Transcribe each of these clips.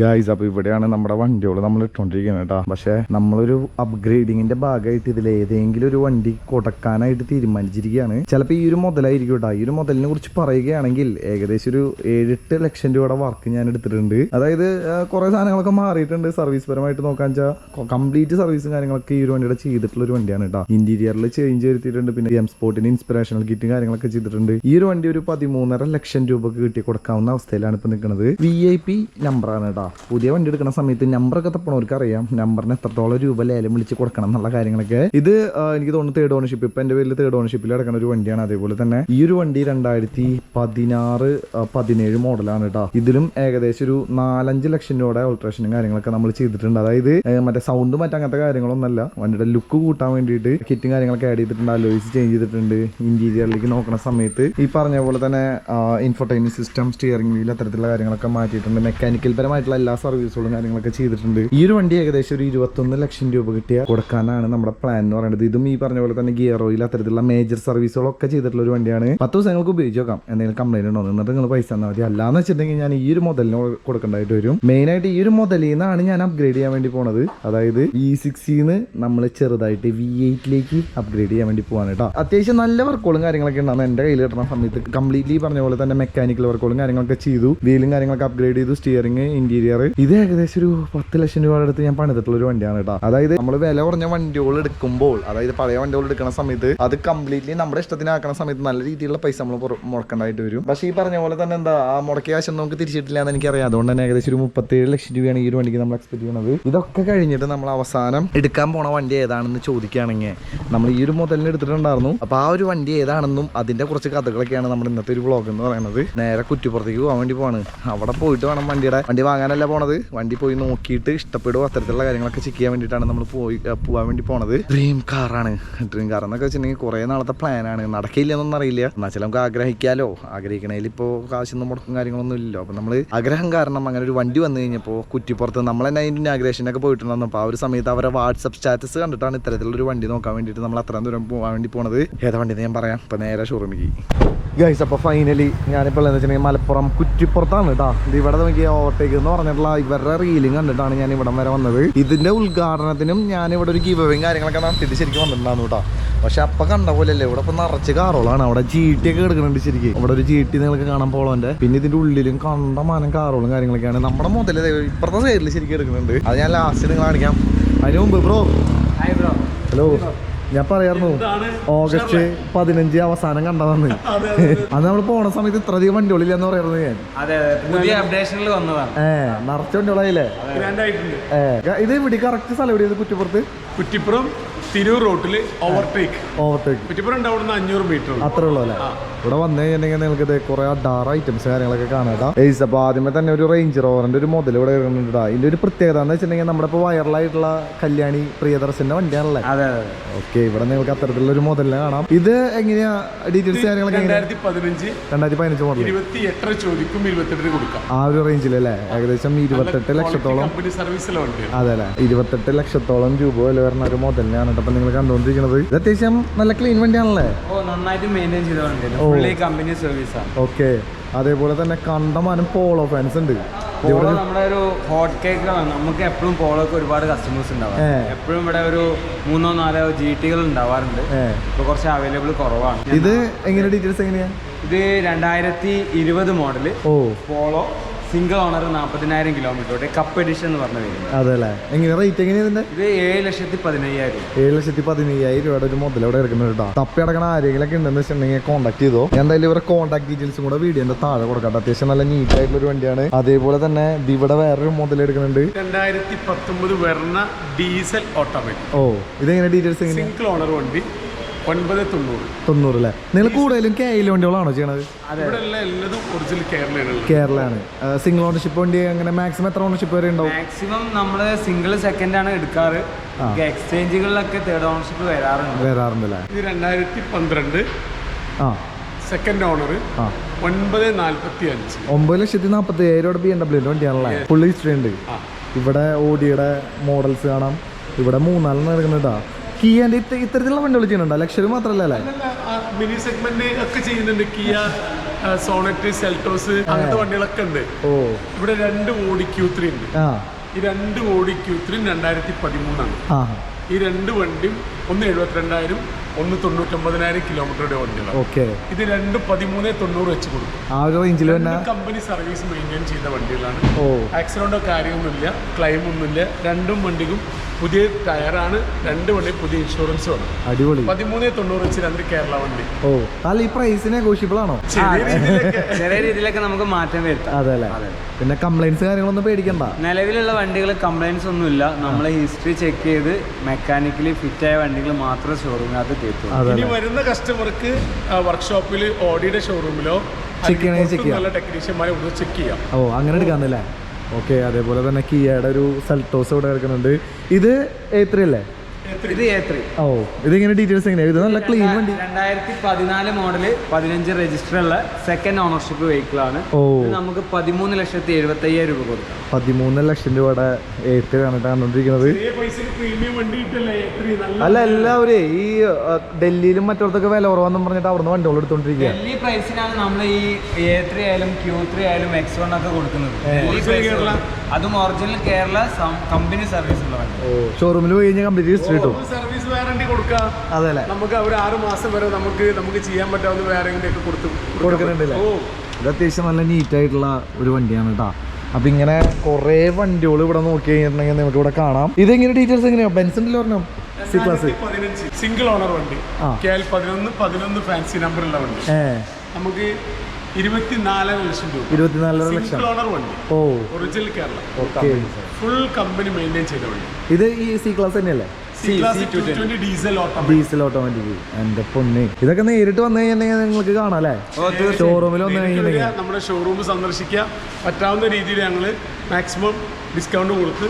Guys അപ്പൊ ഇവിടെയാണ് നമ്മുടെ വണ്ടികൾ നമ്മൾ ഇട്ടുകൊണ്ടിരിക്കുന്നത് കേട്ടോ പക്ഷെ നമ്മളൊരു അപ്ഗ്രേഡിങ്ങിന്റെ ഭാഗമായിട്ട് ഇതിൽ ഏതെങ്കിലും ഒരു വണ്ടി കൊടുക്കാനായിട്ട് തീരുമാനിച്ചിരിക്കുകയാണ്. ചിലപ്പോൾ ഈ ഒരു മുതലായിരിക്കും കേട്ടോ ഈ ഒരു മുതലിനെ കുറിച്ച് പറയുകയാണെങ്കിൽ ഏകദേശം ഒരു ഏഴെട്ട് ലക്ഷം രൂപയുടെ വർക്ക് ഞാൻ എടുത്തിട്ടുണ്ട്. അതായത് കുറെ സാധനങ്ങളൊക്കെ മാറിയിട്ടുണ്ട് സർവീസ് പരമായിട്ട് നോക്കാൻ വെച്ചാൽ കംപ്ലീറ്റ് സർവീസും കാര്യങ്ങളൊക്കെ ഈ ഒരു വണ്ടിയുടെ ചെയ്തിട്ടുള്ള ഒരു വണ്ടിയാണ് കേട്ടോ ഇന്റീരിയറിൽ ചേഞ്ച് വരുത്തിയിട്ടുണ്ട്. പിന്നെ എം സ്പോർട്ടിന് ഇൻസ്പിറേഷണൽ കിറ്റും കാര്യങ്ങളൊക്കെ ചെയ്തിട്ടുണ്ട്. ഈ ഒരു വണ്ടി ഒരു പതിമൂന്നര ലക്ഷം രൂപക്ക് കിട്ടി കൊടുക്കാവുന്ന അവസ്ഥയിലാണ് ഇപ്പൊ നിൽക്കുന്നത് വി ഐ പി നമ്പറാണ് കേട്ടോ പുതിയ വണ്ടി എടുക്കുന്ന സമയത്ത് നമ്പറൊക്കെ തപ്പണവർക്ക് അറിയാം നമ്പറിന് എത്രത്തോളം രൂപ ലേലം വിളിച്ച് കൊടുക്കണം എന്നുള്ള കാര്യങ്ങളൊക്കെ. ഇത് എനിക്ക് തോന്നുന്നു തേർഡ് ഓണർഷിപ്പ് ഇപ്പൊ എന്റെ പേരിൽ തേർഡ് ഓണർഷിപ്പിൽ കിടക്കുന്ന ഒരു വണ്ടിയാണ് അതേപോലെ തന്നെ. ഈ ഒരു വണ്ടി രണ്ടായിരത്തി പതിനാറ് പതിനേഴ് മോഡലാണ് കേട്ടോ ഇതിലും ഏകദേശം ഒരു നാലഞ്ച് ലക്ഷം രൂപയുടെ ഓൾട്രേഷനും കാര്യങ്ങളൊക്കെ നമ്മൾ ചെയ്തിട്ടുണ്ട്. അതായത് മറ്റേ സൗണ്ട് മറ്റേ അങ്ങനത്തെ കാര്യങ്ങളൊന്നല്ല വണ്ടിയുടെ ലുക്ക് കൂട്ടാൻ വേണ്ടിയിട്ട് കിറ്റും കാര്യങ്ങളൊക്കെ ആഡ് ചെയ്തിട്ടുണ്ട്. അലോയിസ് ചേഞ്ച് ചെയ്തിട്ടുണ്ട്. ഇന്റീരിയറിലേക്ക് നോക്കുന്ന സമയത്ത് ഈ പറഞ്ഞ പോലെ തന്നെ ഇൻഫോർടൈനിങ് സിസ്റ്റം സ്റ്റിയറിംഗ് വീൽ അത്തരത്തിലുള്ള കാര്യങ്ങളൊക്കെ മാറ്റിയിട്ടുണ്ട്. മെക്കാനിക്കൽ പരമായിട്ടുള്ള എല്ലാ സർവീസുകളും കാര്യങ്ങളൊക്കെ ചെയ്തിട്ടുണ്ട്. ഈ ഒരു വണ്ടി ഏകദേശം ഒരു ഇരുപത്തൊന്ന് ലക്ഷം രൂപ കിട്ടിയ കൊടുക്കാനാണ് നമ്മുടെ പ്ലാൻ എന്ന് പറയുന്നത്. ഇതും ഈ പറഞ്ഞ പോലെ തന്നെ ഗിയർ ഓയിൽ അത്തരത്തിലുള്ള മേജർ സർവീസുകളൊക്കെ ചെയ്തിട്ടുള്ള ഒരു വണ്ടിയാണ്. പത്ത് ദിവസം നിങ്ങൾക്ക് ഉപയോഗിച്ച് നോക്കാം. എന്തെങ്കിലും കംപ്ലൈന്റ് ഉണ്ടോ എന്നിട്ട് നിങ്ങൾ പൈസ തന്നാൽ മതി. അല്ലാന്ന് വെച്ചിട്ടുണ്ടെങ്കിൽ ഞാൻ ഈ ഒരു മുതലിന് കൊടുക്കേണ്ടതായിട്ട് വരും. മെയിൻ ആയിട്ട് ഈ ഒരു മുതലിൽ നിന്നാണ് ഞാൻ അപ്ഗ്രേഡ് ചെയ്യാൻ വേണ്ടി പോണത്. അതായത് ഇ സിക്സിന്ന് നമ്മൾ ചെറുതായിട്ട് വി എയ്റ്റിലേക്ക് അപ്ഗ്രേഡ് ചെയ്യാൻ വേണ്ടി പോവാണ് കേട്ടോ. അത്യാവശ്യം നല്ല വർക്കുകളും കാര്യങ്ങളൊക്കെ ഉണ്ടാകും എന്റെ കയ്യിൽ കിട്ടുന്ന സമയത്ത് കംപ്ലീറ്റ്ലി പറഞ്ഞ പോലെ തന്നെ മെക്കാനിക്കൽ വർക്കുകളും കാര്യങ്ങളൊക്കെ ചെയ്തു. വീലും കാര്യങ്ങളൊക്കെ അപ്ഗ്രേഡ് ചെയ്തു. സ്റ്റിയറിംഗ് ഇന്റീരിയർ ഇത് ഏകദേശം ഒരു പത്ത് ലക്ഷം രൂപയുടെ അടുത്ത് ഞാൻ പണിതിട്ടുള്ള ഒരു വണ്ടിയാണ് കേട്ടോ. അതായത് നമ്മൾ വില കുറഞ്ഞ വണ്ടികൾ എടുക്കുമ്പോൾ അതായത് പഴയ വണ്ടികൾ എടുക്കുന്ന സമയത്ത് അത് കംപ്ലീറ്റ്ലി നമ്മുടെ ഇഷ്ടത്തിനാക്കുന്ന സമയത്ത് നല്ല രീതിയിലുള്ള പൈസ നമ്മൾ മുടക്കണ്ടായിട്ട് വരും. പക്ഷേ ഈ പറഞ്ഞ പോലെ തന്നെ എന്താ ആ മുടക്കിയ കാശം നമുക്ക് തിരിച്ചിട്ടില്ല എന്ന് എനിക്കറിയാം. അതുകൊണ്ട് തന്നെ ഏകദേശം ഒരു മുപ്പത്തേഴ് ലക്ഷം രൂപയാണ് ഈ ഒരു വണ്ടിക്ക് നമ്മൾ എക്സ്പെക്ട് ചെയ്യുന്നത് ഇതൊക്കെ കഴിഞ്ഞിട്ട് നമ്മൾ അവസാനം എടുക്കാൻ പോണ വണ്ടി ഏതാണെന്ന് ചോദിക്കുകയാണെങ്കിൽ നമ്മൾ ഈ ഒരു മുതലിന് എടുത്തിട്ടുണ്ടായിരുന്നു. അപ്പൊ ആ ഒരു വണ്ടി ഏതാണെന്നും അതിന്റെ കുറച്ച് കഥകളൊക്കെയാണ് നമ്മുടെ ഇന്നത്തെ ഒരു വ്ളോഗ് എന്ന് പറയുന്നത്. നേരെ കുറ്റിപ്പുറത്തേക്ക് പോകാൻ വേണ്ടി പോവാണ്. അവിടെ പോയിട്ട് വേണം വണ്ടിയുടെ വണ്ടി വാങ്ങാനല്ല പോണത്. വണ്ടി പോയി നോക്കിയിട്ട് ഇഷ്ടപ്പെടുക അത്തരത്തിലുള്ള കാര്യങ്ങളൊക്കെ ചെക്ക് ചെയ്യാൻ വേണ്ടിയിട്ടാണ് നമ്മൾ പോയി പോകാൻ വേണ്ടി പോണത്. ഡ്രീം ആണ്. ഡ്രീം കാർ എന്നൊക്കെ വെച്ചിട്ടുണ്ടെങ്കിൽ കുറേ നാളത്തെ പ്ലാനാണ് നടക്കില്ല എന്നൊന്നും അറിയില്ല. എന്നാൽ ചില നമുക്ക് ആഗ്രഹിക്കാലോ. ആഗ്രഹിക്കണേൽ ഇപ്പോൾ കാശൊന്നും മുടക്കും കാര്യങ്ങളൊന്നും ഇല്ലല്ലോ. അപ്പം നമ്മൾ ആഗ്രഹം കാരണം അങ്ങനെ ഒരു വണ്ടി വന്നു കഴിഞ്ഞപ്പോൾ കുറ്റിപ്പുറത്ത് നമ്മൾ തന്നെ അതിന്റെ ഇനാഗ്രേഷനൊക്കെ പോയിട്ടുണ്ടായിരുന്നു. അപ്പോൾ ആ ഒരു സമയത്ത് അവരെ വാട്സപ്പ് സ്റ്റാറ്റസ് കണ്ടിട്ടാണ് ഇത്തരത്തിലുള്ള ഒരു വണ്ടി നോക്കാൻ വേണ്ടിയിട്ട് നമ്മൾ അത്രയും ദൂരം പോകാൻ വേണ്ടി പോണത്. ഏതാ വണ്ടി എന്ന് ഞാൻ പറയാം. ഇപ്പം നേരെ ഷോറൂമിലേക്ക്. ഗൈസ് അപ്പോൾ ഫൈനലി ഞാനിപ്പോൾ എന്താ വെച്ചിട്ടുണ്ടെങ്കിൽ മലപ്പുറം കുറ്റിപ്പുറത്താണ് കേട്ടോ ഇത് ഇവിടെ നോക്കി ഓവർടേക്ക് എന്ന് പറഞ്ഞിട്ടുള്ള ഇവരുടെ റീലിംഗ് കണ്ടിട്ടാണ് ഞാൻ ഇവിടം വരെ വന്നത്. ഇതിന്റെ ഉദ്ഘാടനത്തിനും ഞാൻ ഇവിടെ ഒരു ഗീവയും കാര്യങ്ങളൊക്കെ നടത്തിയിട്ട് ശരിക്കും വന്നിട്ടുണ്ടായിരുന്നു കേട്ടോ പക്ഷെ അപ്പം കണ്ട പോലെയല്ലേ ഇവിടെ ഇപ്പം നിറച്ച് കാറോളാണ് അവിടെ ജി ടി ഒക്കെ എടുക്കുന്നുണ്ട് ശരിക്കും. ഇവിടെ ഒരു ജി ടി നിങ്ങൾക്ക് കാണാൻ പോളോന്റെ പിന്നെ ഇതിന്റെ ഉള്ളിലും കണ്ടമാനം കാറോളും കാര്യങ്ങളൊക്കെയാണ്. നമ്മുടെ മുതൽ ഇപ്പുറത്തെ സൈഡിൽ ശരിക്കും എടുക്കുന്നുണ്ട്. അത് ഞാൻ ലാസ്റ്റ് നിങ്ങൾ കാണിക്കാം. അതിന് മുമ്പ് ബ്രോ ഹായ് ബ്രോ ഹലോ ഞാൻ പറയായിരുന്നു ഓഗസ്റ്റ് പതിനഞ്ച് അവസാനം കണ്ടതാണ്. അത് നമ്മൾ പോണ സമയത്ത് ഇത്രയധികം വണ്ടികളില്ല എന്ന് പറയായിരുന്നു ഞാൻ. അതെ അതെ പുതിയ അപ്ഡേഷനിൽ വന്നതാണ്. ഏ നിറച്ച വണ്ടികളായില്ലേ? ഏ ഇത് ഇവിടെ കറക്റ്റ് സ്ഥലം എവിടെയാണ് കുറ്റിപ്പുറത്ത്? കുറ്റിപ്പുറം തിരൂർ റോട്ടിൽ ഓവർടേക്ക് ഓവർടേക്ക് കുറ്റിപ്പുറം ഉണ്ട് അവിടുന്ന് അഞ്ഞൂറ് മീറ്റർ അത്രേ ഉള്ളൂ അല്ലേ? ഇവിടെ വന്നു കഴിഞ്ഞിട്ടുണ്ടെങ്കിൽ നിങ്ങൾക്ക് ഇത് കുറെ ഡാർ ഐറ്റംസ് കാര്യങ്ങളൊക്കെ കാണാം ഏയ്സ് അപ്പോൾ ആദ്യമേ തന്നെ ഒരു റേഞ്ച് റോവറിന്റെ ഒരു മുതൽ ഇവിടെ ഇടുന്നുണ്ട് ഇതിന്റെ ഒരു പ്രത്യേകത എന്ന് വെച്ചിട്ടുണ്ടെങ്കിൽ നമ്മുടെ ഇപ്പോൾ വൈറലായിട്ടുള്ള കല്യാണി പ്രിയദർശന്റെ വണ്ടിയാണല്ലേ? അതെ അതെ ഓക്കെ ഇവിടെ നിങ്ങൾക്ക് അത്തരത്തിലുള്ള ഒരു മുതലിനെ കാണാം. ഇത് എങ്ങനെയാ ഡീറ്റെയിൽസ് കാര്യങ്ങളൊക്കെ രണ്ടായിരത്തി പതിനഞ്ച് രണ്ടായിരത്തി പതിനഞ്ച് മോഡൽ ഇരുപത്തി എട്ടര ചോദിക്കും ഇരുപത്തെട്ടിന് കൊടുക്കാം. ആ ഒരു റേഞ്ചിൽ അല്ലേ? ഏകദേശം ഇരുപത്തെട്ട് ലക്ഷത്തോളം അതെ അല്ലേ? ഇരുപത്തെട്ട് ലക്ഷത്തോളം രൂപ വില വരുന്ന ഒരു മോഡലിനാണ് ഇപ്പൊ നിങ്ങൾ കണ്ടുകൊണ്ടിരിക്കുന്നത് ഇത് അത്യാവശ്യം നല്ല ക്ലീൻ വണ്ടിയാണല്ലേ നന്നായിട്ട് മെയിന്റെയിൻ ചെയ്തോണ്ട് ഫുള്ളി കമ്പനി സർവീസാണ് ഓക്കെ. അതേപോലെ തന്നെ കണ്ടമാനം പോളോ ഫാൻസ് ഉണ്ട്. നമ്മുടെ ഒരു ഹോട്ട് കേക്ക് നമുക്ക് എപ്പോഴും പോളോക്ക് ഒരുപാട് കസ്റ്റമേഴ്സ് ഉണ്ടാവാം എപ്പോഴും ഇവിടെ ഒരു മൂന്നോ നാലോ ജി ടികൾ ഉണ്ടാവാറുണ്ട്. ഇപ്പൊ കുറച്ച് അവൈലബിൾ കുറവാണ്. ഇത് എങ്ങനെ ഡീറ്റെയിൽസ് എങ്ങനെയാ? ഇത് രണ്ടായിരത്തി ഇരുപത് മോഡൽ ഓ. പോളോ സിംഗിൾ ഓണർ നാൽപ്പതിനായിരം കിലോമീറ്റർ കപ്പ് എഡിഷൻ എന്ന് പറഞ്ഞ അതെ അല്ലേ എങ്ങനെ റേറ്റ് എങ്ങനെയാ ഇതിന്റെ? ഇത് ഏഴ് ലക്ഷത്തി പതിനയ്യായിരം. ഏഴ് ലക്ഷത്തി പതിനയ്യായിരം രൂപയുടെ ഒരു മുതൽ ഇവിടെ എടുക്കുന്നത് കേട്ടോ. തപ്പി അടക്കണ ആരെങ്കിലൊക്കെ ഉണ്ടെന്ന് വെച്ചിട്ടുണ്ടെങ്കിൽ കോൺടാക്ട് ചെയ്തോ. ഞാൻ എന്തായാലും ഇവരുടെ കോൺടാക്ട് ഡീറ്റെയിൽസും കൂടെ വീഡിയോന്റെ താഴെ കൊടുക്കട്ടെ അത്യാവശ്യം നല്ല നീറ്റ് ആയിട്ടുള്ള ഒരു വണ്ടിയാണ്. അതേപോലെ തന്നെ ഇത് ഇവിടെ വേറൊരു മുതൽ എടുക്കുന്നുണ്ട്. രണ്ടായിരത്തി പത്തൊമ്പത് വരുന്ന ഡീസൽ ഓട്ടോമാറ്റിക് ഓ ഇതെങ്ങനെ ഡീറ്റെയിൽസ് സിംഗിൾ ഓണർ വണ്ടി. ഒൻപത് തൊണ്ണൂറ്. തൊണ്ണൂറ് അല്ലേ? നിങ്ങൾ കൂടുതലും കെ ഐ വണ്ടികളാണോ ചെയ്യണത്? ഇവിടെ ഉള്ള എല്ലാതും ഒറിജിനൽ കേരളയാണ് ഉള്ളത് കേരളയാണ് സിംഗിൾ ഓണർഷിപ്പ് വണ്ടി അങ്ങനെ മാക്സിമം എത്ര ഓണർഷിപ്പ് വരെ ഉണ്ടാവും? മാക്സിമം നമ്മൾ സിംഗിൾ സെക്കൻഡ് ആണ് എടുക്കാറ്. എക്സ്ചേഞ്ചുകളിലൊക്കെ തേർഡ് ഓണർഷിപ്പ് വരാറുണ്ട്. വരാറുണ്ടല്ലേ ഇത് രണ്ടായിരത്തി പന്ത്രണ്ട് ആ. സെക്കൻഡ് ഓണർ ആ. ഒൻപത് നാൽപ്പത്തി അഞ്ച് ഒമ്പത് ലക്ഷത്തി നാൽപ്പത്തി ഏഴോടെ ബി എം ഡബ്ല്യു വണ്ടിയാണല്ലേ? ഫുൾ ഹിസ്റ്ററി ഉണ്ട്. ഇവിടെ ഓഡിയുടെ മോഡൽസ് കാണാം. ഇവിടെ മൂന്നാലും എടുക്കുന്നുണ്ടാ കിയാന്റെ ഇത്ത ഇത്തരത്തിലുള്ള വണ്ടികൾ ചെയ്യുന്നുണ്ടോ? ലക്ഷറി മാത്രമല്ല അല്ലേ? മിനി സെഗ്മെന്റ് ഒക്കെ ചെയ്യുന്നുണ്ട്. കിയ സോണറ്റ് സെൽറ്റോസ് അങ്ങനത്തെ വണ്ടികളൊക്കെ ഉണ്ട്. ഓ. ഇവിടെ രണ്ട് ഓടി ക്യൂ ത്രീ ഉണ്ട്. ഈ രണ്ട് ഓടി ക്യൂ ത്രീ രണ്ടായിരത്തി പതിമൂന്നാണ്. ഈ രണ്ട് വണ്ടിയും ഒന്ന് എഴുപത്തിരണ്ടായിരം ഒന്ന് തൊണ്ണൂറ്റൊമ്പതിനായിരം കിലോമീറ്ററുടെ വണ്ടികളാണ്. ഓക്കെ. ഇത് രണ്ട് പതിമൂന്ന് തൊണ്ണൂറ് വെച്ച് കൊടുക്കും. ആ ഒരു റേഞ്ചിൽ തന്നെ? കമ്പനി സർവീസ് മെയിന്റെയിൻ ചെയ്ത വണ്ടികളാണ്. ഓ. ആക്സിഡന്റോ കാര്യമൊന്നുമില്ല ക്ലെയിം ഒന്നുമില്ല. രണ്ടും വണ്ടിക്കും പുതിയ ടയറാണ് രണ്ട് വണ്ടി പുതിയ ഇൻഷുറൻസും ആണ്. അടിപൊളി. പതിമൂന്ന് തൊണ്ണൂറ് വെച്ച് രണ്ട് കേരള വണ്ടി. ഓ അല്ല ഈ പ്രൈസ് നെഗോഷ്യബിൾ ആണോ? ചെറിയ രീതിയിലൊക്കെ. ചെറിയ രീതിയിലൊക്കെ നമുക്ക് മാറ്റം വരുത്താം. അതെ അല്ലേ? പിന്നെ കംപ്ലൈൻസ് കാര്യങ്ങളൊന്നും പേടിക്കണ്ട. നിലവിലുള്ള വണ്ടികൾ കംപ്ലൈൻസ് ഒന്നുമില്ല. നമ്മൾ ഹിസ്റ്ററി ചെക്ക് ചെയ്ത് മെക്കാനിക്കലി ഫിറ്റ് ആയ വണ്ടികൾ മാത്രമേ ഷോറൂമിനകത്ത് അതെ ഇനി വരുന്ന കസ്റ്റമർക്ക് വർക്ക്ഷോപ്പിൽ ഓഡിയുടെ ഷോറൂമിലോ. നല്ല ടെക്നീഷ്യന്മാരെ ഇവിടെ ചെക്ക് ചെയ്യാം. ഓ അങ്ങനെ എടുക്കാന്നല്ലേ? ഓക്കെ അതേപോലെ തന്നെ കിയയുടെ ഒരു സെൽട്ടോസ് ഇവിടെ കിടക്കുന്നുണ്ട്. ഇത് എ ത്രീ അല്ലേ? ഇത് എ ത്രീ ഓ ഇതിങ്ങനെ ഡീറ്റെയിൽസ് എങ്ങനെയാ? ഇത് നല്ല ക്ലീൻ വണ്ടി. രണ്ടായിരത്തി പതിനാല് മോഡൽ പതിനഞ്ച് രജിസ്റ്റർ ഉള്ള സെക്കൻഡ് ഓണർഷിപ്പ് വെഹിക്കിൾ ആണ്. ഓ. ഇത് നമുക്ക് പതിമൂന്ന് ലക്ഷത്തി എഴുപത്തി അയ്യായിരം രൂപ കൊടുക്കാം. പതിമൂന്ന് ലക്ഷം രൂപയുടെ എ കണ്ടിട്ട് കണ്ടോണ്ടിരിക്കുന്നത്. അല്ല എല്ലാവരും ഈ ഡൽഹിയിലും മറ്റോടത്തൊക്കെ വില കുറവാന്നും പറഞ്ഞിട്ട് അവിടുന്ന് വണ്ടികൾ എടുത്തോണ്ടിരിക്കുക ഡൽഹി പ്രൈസിനാണ് നമ്മൾ ഈ എ ത്രീ ആയാലും ക്യൂ ത്രീ ആയാലും എക്സ് വൺ ഒക്കെ കൊടുക്കുന്നത്. അതും ഒറിജിനൽ കേരള കമ്പനി സർവീസ് ഉള്ള വണ്ടി. ഓ ഷോറൂമിൽ പോയി കഴിഞ്ഞാൽ കംപ്ലീറ്റ് ഹിസ്റ്ററി കിട്ടും. സർവീസ് വാറണ്ടി കൊടുക്കാം. അതെ നമുക്ക് അവർ ആറ് മാസം വരെ നമുക്ക് നമുക്ക് ചെയ്യാൻ പറ്റാവുന്ന വാറണ്ടി ഒക്കെ കൊടുത്തു കൊടുക്കുന്നുണ്ടല്ലേ? ഓ ഇത് അത്യാവശ്യം നല്ല നീറ്റായിട്ടുള്ള ഒരു വണ്ടിയാണ് കേട്ടോ. അപ്പൊ ഇങ്ങനെ കുറെ വണ്ടികൾ ഇവിടെ നോക്കി കഴിഞ്ഞിട്ടുണ്ടെങ്കിൽ നമുക്ക് ഇവിടെ കാണാം. ഇതെങ്ങനെ ഡീറ്റെയിൽസ് എങ്ങനെയാ? ബെൻസിന്റെ ഒരെണ്ണം. സി ക്ലാസ് സിംഗിൾ ഓണർ വണ്ടി. കെ എൽ പതിനൊന്ന് പതിനൊന്ന് ഫാൻസി നമ്പറുള്ള വണ്ടി. നമുക്ക് ഇരുപത്തിനാലര ലക്ഷം രൂപ. ഇരുപത്തിനാലര ലക്ഷം. സിംഗിൾ ഓണർ വണ്ടി. ഓ. Original Kerala. Full company maintain ചെയ്ത വണ്ടി. ഇത് ഈ സി ക്ലാസ് തന്നെയല്ലേ? ഡീസൽ ഓട്ടോമാറ്റിക് എന്റെ പൊണ്ണി ഇതൊക്കെ നേരിട്ട് വന്നു കഴിഞ്ഞിട്ടുണ്ടെങ്കിൽ നിങ്ങൾക്ക് കാണാം അല്ലേ ഷോറൂമിൽ വന്നു കഴിഞ്ഞിട്ടുണ്ടെങ്കിൽ നമ്മുടെ ഷോറൂം സന്ദർശിക്കുക. പറ്റാവുന്ന രീതിയിൽ ഞങ്ങൾ മാക്സിമം ഡിസ്കൗണ്ട് കൊടുത്ത്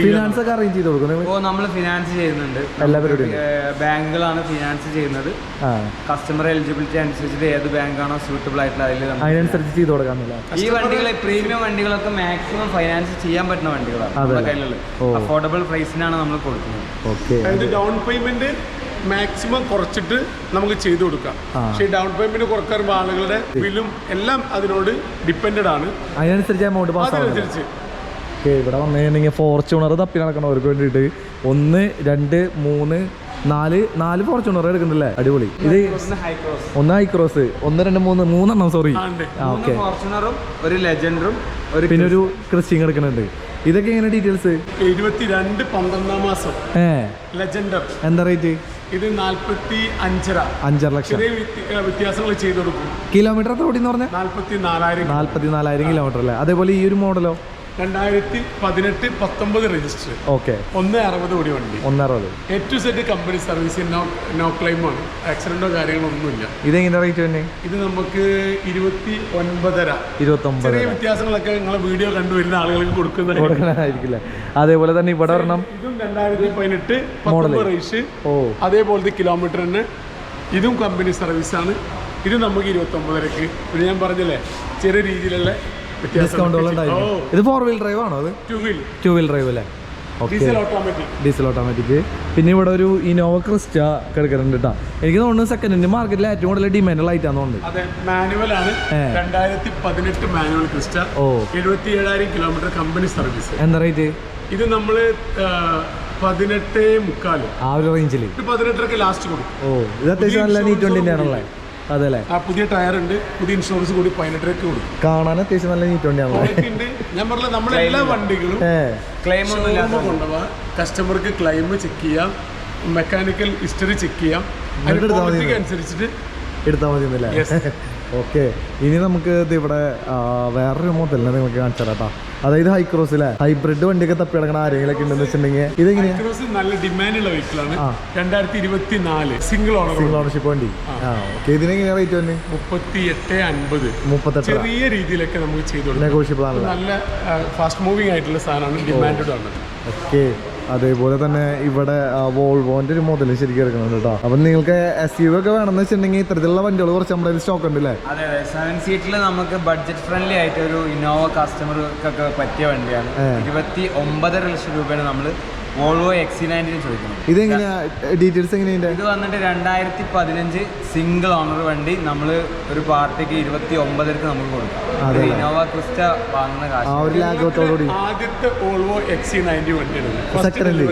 ഫിനാൻസ് ഒക്കെ അറേഞ്ച് ചെയ്ത് കൊടുക്കുന്നത് ഇപ്പോൾ നമ്മൾ ഫിനാൻസ് ചെയ്യുന്നുണ്ട്. എല്ലാ പരിപാടിയും ബാങ്കുകളാണ് ഫിനാൻസ് ചെയ്യുന്നത്. കസ്റ്റമർ എലിജിബിലിറ്റി അനുസരിച്ചിട്ട് ഏത് ബാങ്കാണോ സൂട്ടബിൾ ആയിട്ടുള്ള അതിൽ അതിനനുസരിച്ച് ചെയ്ത് കൊടുക്കാന്നില്ല ഈ വണ്ടികളെ പ്രീമിയം വണ്ടികളൊക്കെ മാക്സിമം ഫൈനാൻസ് ചെയ്യാൻ പറ്റുന്ന വണ്ടികളാണ് നമ്മുടെ കയ്യിലുള്ളത്. അഫോർഡബിൾ പ്രൈസിനാണ് നമ്മൾ കൊടുക്കുന്നത്. ഡൗൺ പേയ്മെന്റ് മാക്സിമം കുറച്ചിട്ട് നമുക്ക് ചെയ്തു കൊടുക്കാം. പക്ഷേ ഡൗൺ പേയ്മെന്റ് കുറക്കാറുമ്പോൾ ആളുകളുടെ ബില്ലും എല്ലാം അതിനോട് ഡിപ്പെൻഡ് ആണ്. അതിനനുസരിച്ച്. ഓക്കെ ഇവിടെ വന്നു കഴിഞ്ഞിട്ടുണ്ടെങ്കിൽ ഫോർച്യൂണർ തപ്പി നടക്കണവർക്ക് വേണ്ടിയിട്ട്. ഒന്ന് രണ്ട് മൂന്ന് നാല് നാല് ഫോർച്യൂണർ എടുക്കണ്ടല്ലേ അടിപൊളി. ഇത് ഒന്ന് ഹൈക്രോസ് ഒന്ന് രണ്ട് മൂന്ന് മൂന്നെണ്ണം സോറി ഓക്കെ ഫോർച്യൂണറും ഒരു ലെജൻഡറും ഒരു പിന്നെ ഒരു ക്രിസ്റ്റിങ് എടുക്കുന്നുണ്ട് ഇതൊക്കെ എങ്ങനെ ഡീറ്റെയിൽസ് ഇരുപത്തിരണ്ട് പന്ത്രണ്ടാം മാസം. ലെജൻഡർ എന്താ റേറ്റ് ഇത് നാൽപ്പത്തി അഞ്ചര അഞ്ചര ലക്ഷം വ്യത്യാസങ്ങൾ ചെയ്തു കൊടുക്കും. കിലോമീറ്റർ എത്ര ഓടിന്ന് പറഞ്ഞാൽ നാല്പത്തി നാലായിരം നാല്പത്തി നാലായിരം കിലോമീറ്റർ അല്ലേ? അതേപോലെ ഈ ഒരു മോഡലോ രണ്ടായിരത്തി പതിനെട്ട് പത്തൊമ്പത് രജിസ്റ്റർ ഓക്കെ ഒന്ന് അറുപത് കോടി വണ്ടി. ഒന്ന് അറുപത്. A two set company service no no ക്ലെയിമാണ് ആക്സിഡന്റോ കാര്യങ്ങളോ ഒന്നുമില്ല ഇതെങ്ങനെ റേറ്റ് തന്നെ ഇത് നമുക്ക് ഇരുപത്തി ഒൻപതര ഇരുപത്തൊമ്പത് ചെറിയ വ്യത്യാസങ്ങളൊക്കെ നിങ്ങളെ വീഡിയോ കണ്ടുവരുന്ന ആളുകൾക്ക് കൊടുക്കുന്നതായിരിക്കില്ല. അതേപോലെ തന്നെ ഇവിടെ ഒരെണ്ണം ഇതും രണ്ടായിരത്തി പതിനെട്ട് പത്തൊമ്പത് റേഷ് ഓ. അതേപോലത്തെ കിലോമീറ്റർ തന്നെ. ഇതും കമ്പനി സർവീസാണ് ഇത് നമുക്ക് ഇരുപത്തൊമ്പതരക്ക്. പിന്നെ ഞാൻ പറഞ്ഞല്ലേ? ചെറിയ രീതിയിലുള്ള ഡിസ്കൗണ്ടുകൾ ഇത് ഫോർ വീൽ ഡ്രൈവ് ആണോ അത് ടു വീൽ ഡ്രൈവ് അല്ലേ? ഓക്കെ ഡീസൽ ഓട്ടോമാറ്റിക് പിന്നെ ഇവിടെ ഒരു ഇനോവ ക്രിസ്റ്റ കിടക്കുന്നുണ്ട് കേട്ടോ എനിക്ക് തോന്നുന്നു സെക്കൻഡ് ഹാൻഡ് മാർക്കറ്റിൽ ഏറ്റവും കൂടുതൽ ഡിമാൻഡുള്ള എഴുപത്തി ഏഴായിരം കിലോമീറ്റർ കമ്പനി സർവീസ് എന്താ റേറ്റ് ഇത് നമ്മൾ പതിനെട്ട് മുക്കാൽ. ആ ഒരു റേഞ്ചിൽ പതിനെട്ടരക്ക് ലാസ്റ്റ് കൊടുക്കും. ഓ ഇത് അത്യാവശ്യം നല്ല നീറ്റ് വണ്ടിന്റെ ആണല്ലേ? അതെ ആ പുതിയ ടയർ ഉണ്ട് പുതിയ ഇൻഷുറൻസ് കൂടി പതിനെട്ടരക്ക് കൊടുക്കും. കാണാൻ അത്യാവശ്യം നല്ല നീറ്റ് വണ്ടിയാണ് ഉണ്ട്. ഞാൻ പറഞ്ഞ നമ്മുടെ എല്ലാ വണ്ടികളും ക്ലെയിം ഒന്നും ഇല്ലാത്ത കസ്റ്റമർക്ക് ക്ലെയിം ചെക്ക് ചെയ്യാം. മെക്കാനിക്കൽ ഹിസ്റ്ററി ചെക്ക് ചെയ്യാം. എന്നിട്ട് എടുത്താൽ മതി. അനുസരിച്ചിട്ട് എടുത്താൽ മതി. ഓക്കെ. ഇനി നമുക്ക് ഇത് ഇവിടെ വേറൊരു മോഡലിനെ നിങ്ങൾക്ക് കാണിച്ചു തരാം അതായത് ഹൈക്രോസ് അല്ലേ ഹൈബ്രിഡ് വണ്ടിയൊക്കെ തപ്പി കിടക്കണ ആരെങ്കിലും ഉണ്ടെന്ന് വെച്ചിട്ടുണ്ടെങ്കിൽ ഇതെങ്ങനെയാ? ക്രോസ് നല്ല ഡിമാൻഡുള്ള വെഹിക്കിളാണ്. രണ്ടായിരത്തി ഇരുപത്തി നാല് സിംഗിൾ ഓണർ സിംഗിൾ ഓണർഷിപ്പ് വണ്ടി. ആ. ഓക്കെ. ഇതിനെങ്ങനെയാ റേറ്റ് വന്നെ മുപ്പത്തി എട്ട് അൻപത്. മുപ്പത്തെട്ട് ചെറിയ രീതിയിലൊക്കെ നമുക്ക് ചെയ്തു നെഗോഷ്യബിൾ നല്ല ഫാസ്റ്റ് മൂവിംഗ് ആയിട്ടുള്ള സാധനമാണ് ഡിമാൻഡഡ് ആണ്. ഓക്കെ. അതേപോലെ തന്നെ ഇവിടെ വോൾവോന്റെ ഒരു മുതൽ ശരിക്കും എടുക്കുന്നുണ്ട് കേട്ടോ. അപ്പൊ നിങ്ങൾക്ക് എസ് യു ഒക്കെ വേണമെന്ന് വെച്ചിട്ടുണ്ടെങ്കിൽ ഇത്തരത്തിലുള്ള വണ്ടികൾ കുറച്ച് നമ്മുടെ സ്റ്റോക്ക് ഉണ്ട് അല്ലേ അതെ അതെ. സെവൻ സീറ്റിൽ നമുക്ക് ബഡ്ജറ്റ് ഫ്രണ്ട്ലി ആയിട്ട് ഒരു ഇന്നോവ കസ്റ്റമർക്കൊക്കെ പറ്റിയ വണ്ടിയാണ്. ഇരുപത്തി ഒമ്പതര ലക്ഷം രൂപയാണ് നമ്മൾ വോൾവോ എക്സി നയന്റീൻ ചോദിക്കുന്നത്. ഇതെങ്ങനെയാ? ഡീറ്റെയിൽസ് എങ്ങനെയുണ്ട്? ഇത് വന്നിട്ട് രണ്ടായിരത്തി പതിനഞ്ച് സിംഗിൾ ഓണർ വണ്ടി നമ്മൾ ഒരു പാർട്ടിക്ക് ഇരുപത്തി ഒമ്പതിലേക്ക് നമുക്ക് കൊടുക്കും. ഇന്നോവ ക്രിസ്റ്റ വാങ്ങുന്ന കാശ്. ആദ്യത്തെ ഓൾവോ എക്സി നയന്റി വണ്ടിയാണ് സെക്കൻഡ്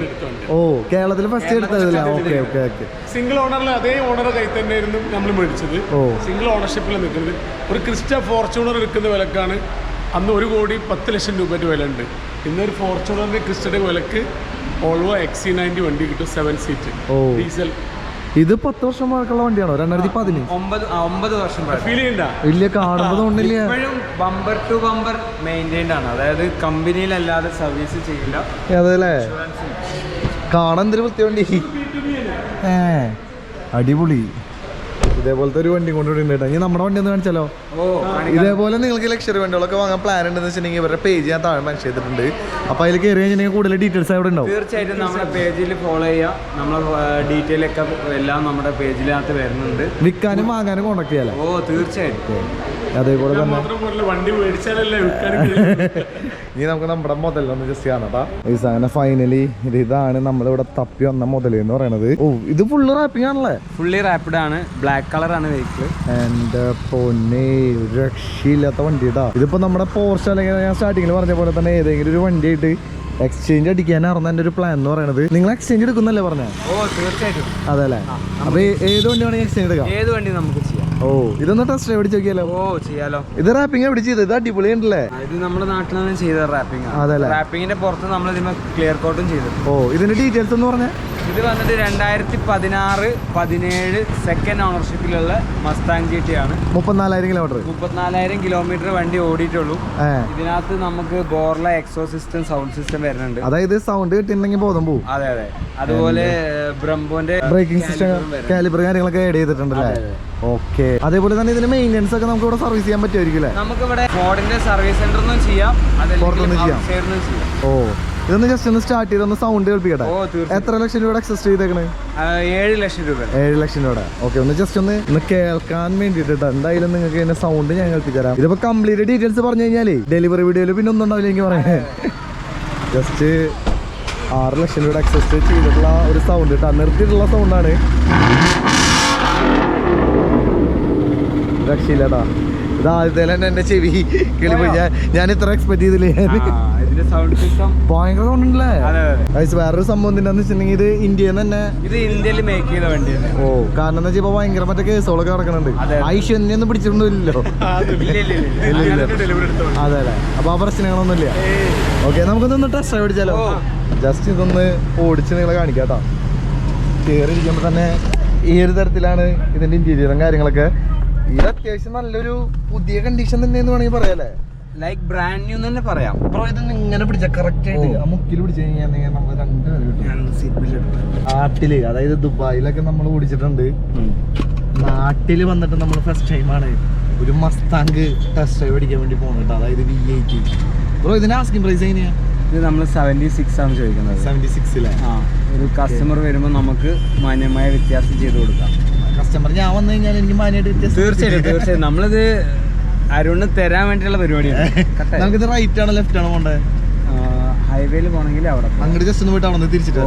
ഓ കേരളത്തിൽ first എടുത്തതല്ല? Okay okay okay. Single ഓണറിൽ അതേ ഓണർ കൈ തന്നെയായിരുന്നു നമ്മൾ മേടിച്ചത്. ഓ. സിംഗിൾ ഓണർഷിപ്പിൽ നിൽക്കുന്നത്. ഒരു ക്രിസ്റ്റ ഫോർച്യൂണർ എടുക്കുന്ന വിലക്കാണ്. അന്ന് ഒരു കോടി പത്ത് ലക്ഷം രൂപയുടെ വില ഉണ്ട് ഇന്നൊരു ഫോർച്യൂണറിന്റെ ക്രിസ്റ്റയുടെ വിലക്ക് ഓൾവോ എക്സി നയന്റി വണ്ടി കിട്ടും സെവൻ സീറ്റ് ഓ. ഡീസൽ ഇത് പത്ത് വർഷം പഴക്കമുള്ള വണ്ടിയാണോ? രണ്ടായിരത്തി പതിനഞ്ച്. ഒമ്പത് ഒമ്പത് വർഷം. ഫീൽ ചെയ്യണ്ട. വലിയ കാണുമ്പോൾ തോന്നില്ല ഇപ്പോഴും ബമ്പർ ടു ബമ്പർ മെയിന്റൈൻഡ് ആണ്. അതായത് കമ്പനിയിലല്ലാതെ സർവീസ് ചെയ്യില്ല. അതല്ലേ? കാണാൻ എന്തൊരു വൃത്തി വണ്ടി ഏ അടിപൊളി. ഇതേപോലത്തെ ഒരു വണ്ടി കൊണ്ടുകൂടി ഉണ്ട് കേട്ടോ ഇനി നമ്മുടെ വണ്ടി ഒന്ന് കാണിച്ചാലോ? ഇതേപോലെ നിങ്ങൾക്ക് ലക്ഷറി വണ്ടികളൊക്കെ വാങ്ങാൻ പ്ലാൻ ഉണ്ടെന്ന് വെച്ചിട്ടുണ്ടെങ്കിൽ ഇവരുടെ പേജ് ഞാൻ താഴെ മെൻഷൻ ചെയ്തിട്ടുണ്ട്. അപ്പോൾ അതിൽ കയറി കഴിഞ്ഞിട്ടുണ്ടെങ്കിൽ കൂടുതൽ ഡീറ്റെയിൽസ് അവിടെ ഉണ്ടാവും. തീർച്ചയായിട്ടും നമ്മുടെ പേജിൽ ഫോളോ ചെയ്യാം നമ്മുടെ ഡീറ്റെയിൽ ഒക്കെ എല്ലാം നമ്മുടെ പേജിനകത്ത് വരുന്നുണ്ട്. വിൽക്കാനും വാങ്ങാനും കോണ്ടാക്ട് ചെയ്യാലോ? ഓ തീർച്ചയായിട്ടും. അതേപോലെ തന്നെ. ഇനി നമുക്ക് നമ്മുടെ മുതലൊന്ന് ജസ്റ്റ് ചെയ്യാൻ കേട്ടോ ഈ സാധനം ഫൈനലി ഇത് ഇതാണ് നമ്മളിവിടെ തപ്പി വന്ന മുതൽ എന്ന് പറയണത്. ഓ ഇത് ഫുള്ള് റാപ്പിംഗ് ആണല്ലേ? ഫുള്ളി റാപ്പിഡ് ആണ്. ബ്ലാക്ക് കളർ ആണ് വെഹിക്കിൾ എന്റെ പൊന്നെ രക്ഷയില്ലാത്ത വണ്ടി കേട്ടോ ഇതിപ്പോ നമ്മുടെ പോർച്ച് അല്ലെങ്കിൽ ഞാൻ സ്റ്റാർട്ടിങ്ങിൽ പറഞ്ഞ പോലെ തന്നെ ഏതെങ്കിലും ഒരു വണ്ടിയായിട്ട് എക്സ്ചേഞ്ച് അടിക്കാനായിരുന്നു എന്റെ ഒരു പ്ലാൻ എന്ന് പറയുന്നത് നിങ്ങൾ എക്സ്ചേഞ്ച് എടുക്കുന്നല്ലേ പറഞ്ഞേ? ഓ തീർച്ചയായിട്ടും. അതെ അല്ലേ അപ്പൊ ഏത് വണ്ടി വേണമെങ്കിൽ എക്സ്ചേഞ്ച് എടുക്കാം? ഏത് വണ്ടി നമുക്ക് ഓ ഇതൊന്ന് ടെസ്റ്റ് പിടിച്ച് നോക്കിയാലോ? ഓ ചെയ്യാലോ. ഇത് റാപ്പിംഗ് എവിടെ ചെയ്ത് ഇത് അടിപൊളി ഉണ്ടല്ലേ? ഇത് നമ്മുടെ നാട്ടിൽ നിന്ന് ചെയ്ത റാപ്പിംഗ് അതെ റാപ്പിംഗിന്റെ പുറത്ത് നമ്മൾ ഇതിന് ക്ലിയർ കോട്ടും ചെയ്തു. ഓ ഇതിന്റെ ഡീറ്റെയിൽസ് എന്ന് പറഞ്ഞേ. ഇത് വന്നിട്ട് രണ്ടായിരത്തി പതിനാറ് പതിനേഴ് സെക്കൻഡ് ഓണർഷിപ്പിലുള്ള മസ്താങ് ജി ടി ആണ്. മുപ്പത്തിനാലായിരം കിലോമീറ്റർ മുപ്പത്തിനാലായിരം കിലോമീറ്റർ വണ്ടി ഓടിയിട്ടുള്ളൂ. ഇതിനകത്ത് നമുക്ക് Borla exhaust system sound system വരുന്നുണ്ട്. അതായത് സൗണ്ട് കിട്ടിയിട്ടുണ്ടെങ്കിൽ ബോധം പോകും അതെ അതെ. അതുപോലെ ബ്രംബോന്റെ ബ്രേക്കിംഗ് സിസ്റ്റം കാലിബർ കാര്യങ്ങളൊക്കെ ആഡ് ചെയ്തിട്ടുണ്ട് അല്ലേ ഓക്കെ അതേപോലെ തന്നെ ഇതിന്റെ മെയിന്റെനൻസ് ഒക്കെ നമുക്ക് ഇവിടെ സർവീസ് ചെയ്യാൻ പറ്റുമായിരിക്കും അല്ലേ? നമുക്ക് ഇവിടെ ഫോർഡിന്റെ സർവീസ് സെന്ററിൽ നിന്നും. ചെയ്യാം. ഓ. ഇതൊന്ന് ജസ്റ്റ് ഒന്ന് സ്റ്റാർട്ട് ചെയ്ത് ഒന്ന് സൗണ്ട് കേൾപ്പിക്കട്ടെ? എത്ര ലക്ഷം രൂപയുടെ അക്സസ് ചെയ്തേക്കണേ? ഏഴ് ലക്ഷം രൂപ. ഏഴ് ലക്ഷം രൂപ ഓക്കെ ഒന്ന് ജസ്റ്റ് ഒന്ന് ഒന്ന് കേൾക്കാൻ വേണ്ടിട്ട് എന്തായാലും നിങ്ങൾക്ക് ഇതിന്റെ സൗണ്ട് ഞാൻ കേൾപ്പിച്ചരാം ഇതിപ്പോ കംപ്ലീറ്റ് ഡീറ്റെയിൽസ് പറഞ്ഞു കഴിഞ്ഞാലേ ഡെലിവറി വീഡിയോയിൽ പിന്നെ ഒന്നും ഉണ്ടാവില്ല എനിക്ക് പറയാൻ. ജസ്റ്റ് ആറ് ലക്ഷം രൂപയുടെ അക്സസ് ചെയ്തിട്ടുള്ള ഒരു സൗണ്ട് കേട്ടോ നിർത്തിയിട്ടുള്ള സൗണ്ടാണ് രക്ഷയില്ലട്ടാ. ഇത് ആദ്യത്തെ തന്നെ എന്റെ ചെവി. കിളിപ്പോയി ഞാൻ ഞാൻ ഇത്ര എക്സ്പെക്ട് ചെയ്തില്ലേ? ഭയങ്കര സൗണ്ട് ഉണ്ടല്ലേ? വേറൊരു സംഭവം എന്താണെന്ന് വെച്ചിട്ടുണ്ടെങ്കിൽ ഇത് ഇന്ത്യയിൽ തന്നെ ഇത് ഇന്ത്യയിൽ മേക്ക് ചെയ്ത വണ്ടിയാണ് ഓ കാരണം എന്താ വെച്ചാൽ ഭയങ്കര മറ്റേ കേസുകളൊക്കെ നടക്കുന്നുണ്ട്. അങ്ങനത്തെ ഡെലിവറി എടുത്തോ അതെ അല്ലേ അപ്പൊ ആ പ്രശ്നങ്ങളൊന്നുമില്ല. ഓക്കെ നമുക്കൊന്ന് ടെസ്റ്റ് ഡ്രൈവ് അടിച്ചാലോ? ജസ്റ്റ് ഇതൊന്ന് ഓടിച്ച് നിങ്ങളെ കാണിക്കാം കേട്ടോ കയറി ഇരിക്കുമ്പോൾ തന്നെ ഈ ഒരു തരത്തിലാണ് ഇതിന്റെ ഇന്റീരിയറും കാര്യങ്ങളൊക്കെ. ഇത് അത്യാവശ്യം നല്ലൊരു പുതിയ കണ്ടീഷൻ തന്നെ എന്ന് വേണമെങ്കിൽ പറയാല്ലേ ലൈക്ക് ബ്രാൻഡ് ന്യൂ തന്നെ പറയാം. അപ്പൊ ഇത് ഇങ്ങനെ പിടിച്ച കറക്റ്റ് ആയിട്ട് ആ മുക്കിൽ പിടിച്ചു കഴിഞ്ഞാൽ നമ്മൾ രണ്ട് നാട്ടിൽ അതായത് ദുബായിലൊക്കെ നമ്മൾ ഓടിച്ചിട്ടുണ്ട്. നാട്ടിൽ വന്നിട്ട് നമ്മൾ ഫസ്റ്റ് ടൈമാണ് ഒരു മസ്താങ്ക് ടെസ്റ്റ് ഡ്രൈവ് അടിക്കാൻ വേണ്ടി പോകുന്നുണ്ട് അതായത് വി എയ്റ്റി ബ്രോ ഇതിന് ആസ്കിംഗ് പ്രൈസ് എങ്ങനെയാ? ഇത് നമ്മൾ സെവന്റി സിക്സ് ആണ് ചോദിക്കുന്നത്. സെവന്റി സിക്സിലെ ആ ഒരു കസ്റ്റമർ വരുമ്പോൾ നമുക്ക് മാന്യമായ വ്യത്യാസം ചെയ്ത് കൊടുക്കാം. കസ്റ്റമർ ഞാൻ വന്നു കഴിഞ്ഞാൽ എനിക്ക് മാനായിട്ട് വ്യത്യാസം തീർച്ചയായും തീർച്ചയായും നമ്മളിത് അരുണ് തരാൻ വേണ്ടിയുള്ള പരിപാടിയാണ്. നമുക്കിത് റൈറ്റ് ആണോ ലെഫ്റ്റ് ആണോ പോണ്ടേ? ഹൈവേയിൽ പോകണമെങ്കിൽ അവിടെ. അങ്ങോട്ട് ജസ്റ്റ് ഒന്ന് പോയിട്ട് അവിടെ നിന്ന് തിരിച്ചിട്ട്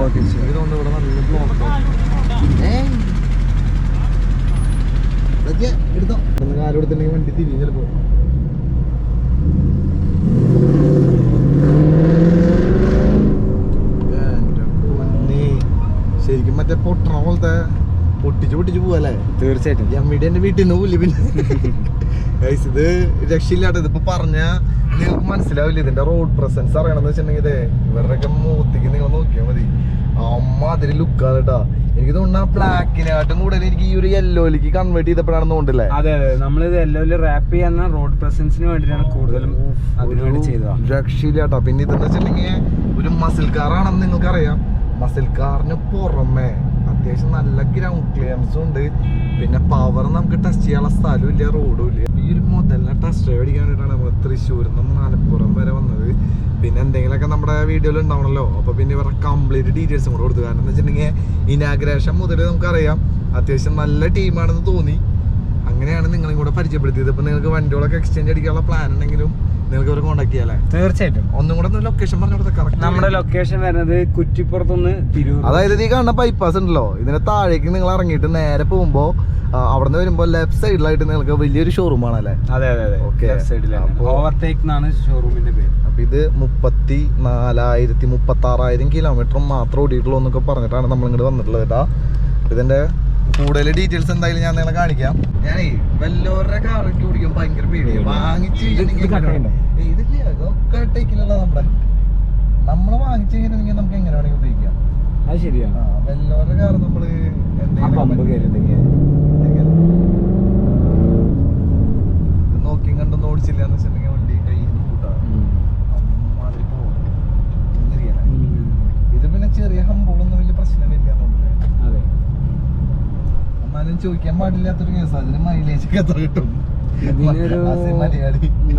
എടുത്തോ. ഒന്ന് കാലെടുത്തിട്ടുണ്ടെങ്കിൽ വണ്ടി തിരിഞ്ഞ് ചിലപ്പോ ശരിക്കും മറ്റേ പൊട്ടണ പോലത്തെ പൊട്ടിച്ച് പൊട്ടിച്ച് പോവല്ലേ? തീർച്ചയായിട്ടും. എമ്മിടെ എന്റെ വീട്ടിൽ നിന്ന് പോയില്ല പിന്നെ? ഇത് രക്ഷയില്ലാട്ടത് ഇതിപ്പോ പറഞ്ഞ നിങ്ങൾക്ക് മനസ്സിലാവില്ല? ഇതിന്റെ റോഡ് പ്രസൻസ് അറിയണമെന്ന് വെച്ചിട്ടുണ്ടെങ്കിൽ ഇതേ ഇവരുടെയൊക്കെ മൂത്തിക്ക് നിങ്ങൾ നോക്കിയാൽ മതി. അമ്മ അതിൽ ലുക്കാ കേട്ടാ എനിക്ക് തോന്നുന്നു ആ ബ്ലാക്കിനെക്കാട്ടും കൂടുതൽ എനിക്ക് ഈ ഒരു യെല്ലോയിലേക്ക് കൺവേർട്ട് ചെയ്തപ്പോഴാണെന്ന് തോന്നുന്നില്ലേ അതെ അതെ. നമ്മളിത് എല്ലാവരും റാപ്പ് ചെയ്യാൻ റോഡ് പ്രസൻസിന് വേണ്ടിയിട്ടാണ് കൂടുതലും അതിനുവേണ്ടി ചെയ്തത്. രക്ഷയില്ലാട്ടോ. പിന്നെ ഇതെന്ന് വെച്ചിട്ടുണ്ടെങ്കിൽ ഒരു മസിൽ കാറാണെന്ന് നിങ്ങൾക്ക് അറിയാം മസിൽ കാറിന് പുറമെ അത്യാവശ്യം നല്ല ഗ്രൗണ്ട് ക്ലിയറൻസും ഉണ്ട്. പിന്നെ പവർ നമുക്ക് ടെസ്റ്റ് ചെയ്യാനുള്ള സ്ഥലവും ഇല്ല റോഡും ഇല്ല. ഈ ഒരു മുതലിനെ ടെസ്റ്റ് ഡ്രൈവ് അടിക്കാൻ വേണ്ടിയിട്ടാണ് നമ്മൾ തൃശ്ശൂരിൽ നിന്ന് മലപ്പുറം വരെ വന്നത്. പിന്നെ എന്തെങ്കിലുമൊക്കെ നമ്മുടെ വീഡിയോയിൽ ഉണ്ടാവണല്ലോ. അപ്പൊ പിന്നെ ഇവരുടെ കംപ്ലീറ്റ് ഡീറ്റെയിൽസും കൂടെ കൊടുത്തു. കാരണം എന്ന് വെച്ചിട്ടുണ്ടെങ്കിൽ ഇനാഗ്രേഷൻ മുതൽ നമുക്കറിയാം അത്യാവശ്യം നല്ല ടീമാണെന്ന് തോന്നി. അങ്ങനെയാണ് നിങ്ങളും കൂടെ പരിചയപ്പെടുത്തിയത്. ഇപ്പൊ നിങ്ങൾക്ക് വണ്ടികളൊക്കെ എക്സ്ചേഞ്ച് അടിക്കാനുള്ള പ്ലാൻ ഉണ്ടെങ്കിലും നിങ്ങൾക്ക് ഒരു കോൺടാക്ട് ചെയ്യാല്ലേ തീർച്ചയായിട്ടും. ഒന്നും കൂടെ ലൊക്കേഷൻ പറഞ്ഞു കറക്റ്റ് നമ്മുടെ ലൊക്കേഷൻ വരുന്നത് കുറ്റിപ്പുറത്തുനിന്ന് തിരൂർ. അതായത് ഈ കാണുന്ന ബൈപ്പാസ് ഉണ്ടല്ലോ. ഇതിന്റെ താഴേക്ക് നിങ്ങൾ ഇറങ്ങിയിട്ട് നേരെ പോകുമ്പോ അവിടെ നിന്ന് വരുമ്പോ ലെഫ്റ്റ് സൈഡിലായിട്ട് നിങ്ങൾക്ക് വലിയൊരു ഷോറൂം ആണല്ലേ അതെ അതെ ഓവർടേക്ക് എന്നാണ് ഷോറൂമിന്റെ പേര്. അപ്പൊ ഇത് മുപ്പത്തി നാലായിരത്തി മുപ്പത്തി ആറായിരം കിലോമീറ്റർ മാത്രം ഓടിയിട്ടുള്ളൂ എന്നൊക്കെ പറഞ്ഞിട്ടാണ് നമ്മൾ ഇങ്ങോട്ട് വന്നിട്ടുള്ളത് കേട്ടാ ഇതിന്റെ കൂടുതൽ ഡീറ്റെയിൽസ് എന്തായാലും ഞാൻ നിങ്ങളെ കാണിക്കാം. ഞാനേ വല്ലവരുടെ കാറൊക്കെ ഓടിക്കും ഭയങ്കര പേടിയാണ് വാങ്ങിച്ചു ഇതൊക്കെ ടേക്കിലുള്ള നമ്മുടെ നമ്മൾ വാങ്ങിച്ചു കഴിഞ്ഞിട്ടുണ്ടെങ്കിൽ നമുക്ക് എങ്ങനെ വേണമെങ്കിൽ ഉപയോഗിക്കാം. അത് ശരിയാണ് വല്ലവരുടെ കാർ നമ്മൾ എന്തെങ്കിലും പമ്പ് കയറിയിട്ടുണ്ടെങ്കിൽ ഇത് നോക്കിയും കണ്ടൊന്നും ഓടിച്ചില്ല എന്ന് വെച്ചിട്ടുണ്ടെങ്കിൽ വണ്ടി കയ്യിൽ നിന്ന് കൂട്ടാ അമ്മാതിരി പോകും ഇത് പിന്നെ ചെറിയ ഹമ്പോളൊന്നും വലിയ പ്രശ്നമില്ല എന്നുള്ളത് അതെ എന്നാലും ചോദിക്കാൻ പാടില്ലാത്തൊരു കേസ്. അതിന് മൈലേജ് ഒക്കെ എത്ര കിട്ടും?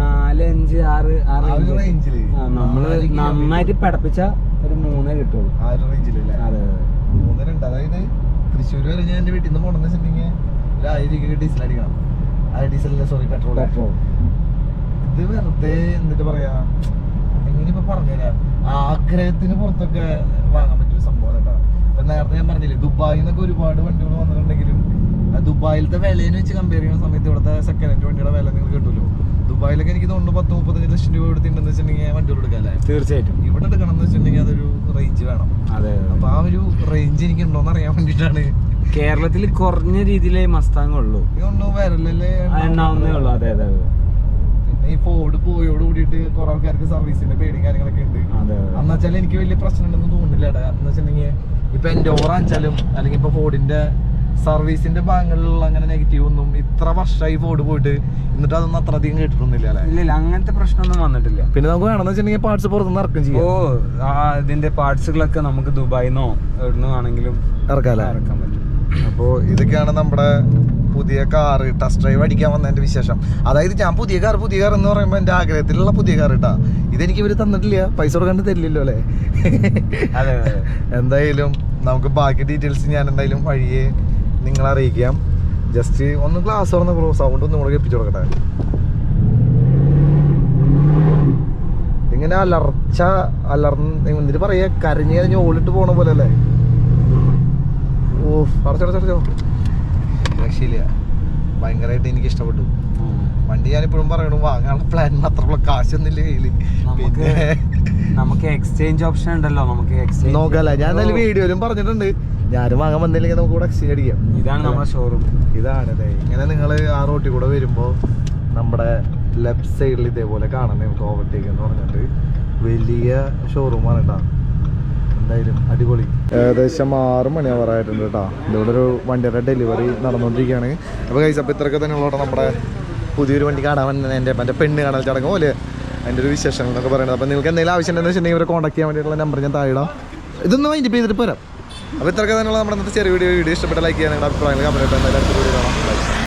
നാല് അഞ്ച് ആറ് ആറ്. റേഞ്ചിൽ നമ്മൾ നന്നായിട്ട് പടപ്പിച്ച ഒരു മൂന്നേ കിട്ടുള്ളൂ. ആ ഒരു റേഞ്ചിലല്ലേ അതെ മൂന്ന് രണ്ട്. അതായത് തൃശ്ശൂർ വരെ ഞാൻ എന്റെ വീട്ടിൽ നിന്ന് പോകണമെന്ന് വെച്ചിട്ടുണ്ടെങ്കിൽ ഒരു ആയിരം രൂപ ഡീസൽ അടിക്കണം. ആ ഡീസലല്ല സോറി പെട്രോൾ പെട്രോൾ ഇത് വെറുതെ എന്നിട്ട് പറയാ? എങ്ങനെയിപ്പോ പറഞ്ഞുതരാ ആഗ്രഹത്തിന് പുറത്തൊക്കെ വാങ്ങാൻ പറ്റിയ സംഭവം കേട്ടോ നേരത്തെ ഞാൻ പറഞ്ഞില്ലേ ദുബായിൽ നിന്നൊക്കെ ഒരുപാട് വണ്ടികൾ വന്നിട്ടുണ്ടെങ്കിലും ദുബായിലത്തെ വിലയെന്ന് വെച്ച് കമ്പയർ ചെയ്യുന്ന സമയത്ത് ഇവിടുത്തെ സെക്കൻഡ് ഹാൻഡ് വണ്ടിയുടെ വില നിങ്ങൾ കിട്ടുമല്ലോ ദുബായിലൊക്കെ എനിക്ക് തോന്നുന്നു പത്ത് മുപ്പത്തഞ്ച് ലക്ഷം രൂപ എടുത്തിട്ടുണ്ടെന്ന് വെച്ചിട്ടുണ്ടെങ്കിൽ വണ്ടികൾ എടുക്കാല്ലേ തീർച്ചയായിട്ടും. ഇവിടെ എടുക്കണം എന്ന് വെച്ചിട്ടുണ്ടെങ്കിൽ അതൊരു റേഞ്ച് വേണം. അതെ അപ്പൊ ആ ഒരു റേഞ്ച് എനിക്ക് ഉണ്ടോന്ന് അറിയാൻ വേണ്ടിട്ടാണ് കേരളത്തിൽ കുറഞ്ഞ രീതിയിലേ മസ്താങ്ങുള്ളൂ ഇതൊന്നും എണ്ണാവുന്നേ ഉള്ളൂ. അതെ അതെ അതെ. പിന്നെ ഈ ഫോർഡ് പോയോട് കൂടിയിട്ട് കുറെ ആൾക്കാർക്ക് സർവീസിന്റെ പേടിയും കാര്യങ്ങളൊക്കെ ഉണ്ട്. അതെ എന്ന് വെച്ചാൽ എനിക്ക് വലിയ പ്രശ്നം ഉണ്ടെന്ന് തോന്നുന്നില്ല എന്ന് വെച്ചിട്ടുണ്ടെങ്കിൽ ഇപ്പൊ എന്റെ ഓറാച്ചാലും അല്ലെങ്കിൽ ഇപ്പൊ ഫോർഡിന്റെ സർവീസിന്റെ ഭാഗങ്ങളിലുള്ള അങ്ങനെ നെഗറ്റീവ് ഒന്നും ഇത്ര വർഷമായി ബോർഡ് പോയിട്ട് എന്നിട്ട് അതൊന്നും അത്ര അധികം കേട്ടിട്ടൊന്നുമില്ല അല്ലേ? ഇല്ല അങ്ങനത്തെ പ്രശ്നമൊന്നും വന്നിട്ടില്ല. പിന്നെ നമുക്ക് വേണമെന്ന് വെച്ചിട്ടുണ്ടെങ്കിൽ പാർട്സ് പുറത്തുനിന്ന് ഇറക്കും ഓ ചെയ്യാം ആ ഇതിന്റെ പാർട്സുകളൊക്കെ നമുക്ക് ദുബായിന്നോ എവിടുന്ന് ആണെങ്കിലും ഇറക്കാല്ലേ ഇറക്കാൻ പറ്റും. അപ്പോ ഇതൊക്കെയാണ് നമ്മുടെ പുതിയ കാറ് ടെസ്റ്റ് ഡ്രൈവ് അടിക്കാൻ വന്നതിന്റെ വിശേഷം. അതായത് ഞാൻ പുതിയ കാർ പുതിയ കാർ എന്ന് പറയുമ്പോൾ എന്റെ ആഗ്രഹത്തിലുള്ള പുതിയ കാർ ഇട്ടാ. ഇതെനിക്ക് ഇവർ തന്നിട്ടില്ല. പൈസ കൊടുക്കാണ്ട് തരില്ലല്ലോ അല്ലേ? എന്തായാലും നമുക്ക് ബാക്കി ഡീറ്റെയിൽസ് ഞാൻ എന്തായാലും വഴിയെ നിങ്ങളെ അറിയിക്കാം ജസ്റ്റ് ഒന്ന് ഗ്ലാസ് തുറന്ന് സൗണ്ട് ഒന്നും കൂടെ കേൾപ്പിച്ചു കൊടുക്കട്ടെ. ഇങ്ങനെ അലർച്ച അലർന്ന് എന്നിട്ട് പറയാ കരഞ്ഞ് കരഞ്ഞ് ഓളിട്ട് പോണ പോലെ അല്ലേ? ഓ അടച്ചടച്ചടച്ചോ രക്ഷയില്ല. ഭയങ്കരമായിട്ട് എനിക്ക് ഇഷ്ടപ്പെട്ടു. വണ്ടി ഞാനിപ്പോഴും പറയണു വാങ്ങാനുള്ള പ്ലാൻ മാത്രമുള്ള കാശൊന്നുമില്ല കയ്യിൽ. നമുക്ക് പിന്നെ നമുക്ക് എക്സ്ചേഞ്ച് ഓപ്ഷൻ ഉണ്ടല്ലോ നമുക്ക് എക്സ്ചേഞ്ച് നോക്കല്ല. ഞാൻ വീഡിയോയിലും പറഞ്ഞിട്ടുണ്ട്. ഞാനും വാങ്ങാൻ വന്നില്ലെങ്കിൽ നമുക്ക് കൂടെ എക്സ്ചേഞ്ച് അടിക്കാം. ഇതാണ് നമ്മുടെ ഷോറൂം ഇതാണ് അതെ ഇങ്ങനെ നിങ്ങൾ ആ റോട്ടിൽ കൂടെ വരുമ്പോൾ നമ്മുടെ ലെഫ്റ്റ് സൈഡിൽ ഇതേപോലെ കാണാം നിങ്ങൾക്ക് ഓവർടേക്ക് എന്ന് പറഞ്ഞിട്ട്. വലിയ ഷോറൂമാണ് കേട്ടോ എന്തായാലും അടിപൊളി. ഏകദേശം ആറ് മണിയാവാറായിട്ടുണ്ട് കേട്ടോ ഇവിടെ ഒരു വണ്ടിയുടെ ഡെലിവറി നടന്നുകൊണ്ടിരിക്കുകയാണ് അപ്പോൾ കഴിച്ച അപ്പോൾ ഇത്രയൊക്കെ തന്നെ ഉള്ളൂ നമ്മുടെ പുതിയൊരു വണ്ടി കാണാൻ വന്നത് എന്റെ എന്റെ പെണ്ണ് കാണാൻ ചടങ്ങ് പോലെ അതിന്റെ ഒരു വിശേഷങ്ങൾ എന്നൊക്കെ പറയുന്നത് അപ്പോൾ നിങ്ങൾക്ക് എന്തെങ്കിലും ആവശ്യം ഉണ്ടെന്ന് വെച്ചിട്ടുണ്ടെങ്കിൽ ഇവരെ കോൺടാക്ട് ചെയ്യാൻ വേണ്ടിയിട്ടുള്ള നമ്പർ ഞാൻ താഴെ ഇടാം. ഇതൊന്നും മൈൻഡ് ചെയ്തിട്ട് പോരാം. അപ്പോൾ ഇത്രയൊക്കെ തന്നെയുള്ള നമ്മുടെ ഇന്നത്തെ ചെറിയ വീഡിയോ വീഡിയോ ഇഷ്ടപ്പെട്ട ലൈക്ക് ചെയ്യാൻ നിങ്ങളുടെ അഭിപ്രായങ്ങൾ കമന്റ് Bye.